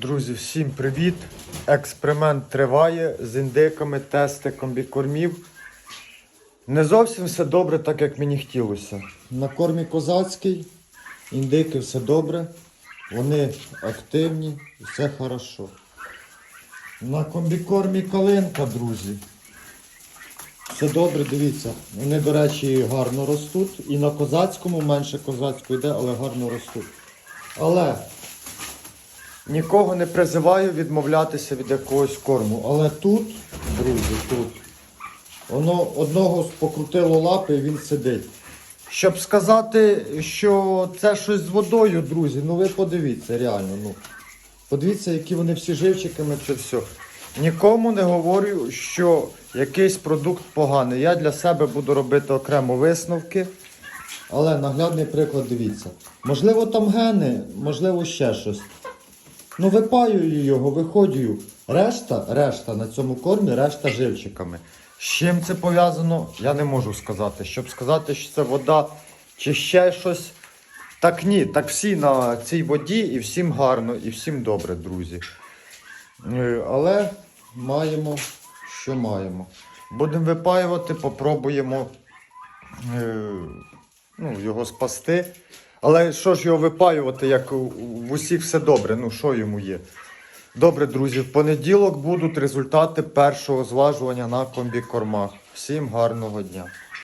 Друзі, всім привіт! Експеримент триває з індиками, тести комбікормів. Не зовсім все добре, так як мені хотілося. На кормі козацький, індики все добре, вони активні, все хорошо. На комбікормі калинка, друзі. Все добре, дивіться. Вони, до речі, гарно ростуть. І на козацькому менше козацького йде, але гарно ростуть. Але Нікого не призиваю відмовлятися від якогось корму. Але тут, друзі, тут, воно одного покрутило лапи і він сидить. Щоб сказати, що це щось з водою, друзі, ну ви подивіться, реально. ну. Подивіться, які вони всі живчиками, це все. Нікому не говорю, що якийсь продукт поганий. Я для себе буду робити окремо висновки. Але наглядний приклад дивіться. Можливо, там гени, можливо, ще щось. Ну, випаюю його, виходжую. Решта, решта на цьому кормі, решта живчиками. З чим це пов'язано, я не можу сказати. Щоб сказати, що це вода чи ще щось. Так ні, так всі на цій воді і всім гарно, і всім добре, друзі. Е, Але маємо, що маємо. Будемо випаювати, попробуємо е, ну, його спасти. Але що ж його випаювати, як в усіх все добре, ну що йому є? Добре, друзі, в понеділок будуть результати першого зважування на комбікормах. Всім гарного дня!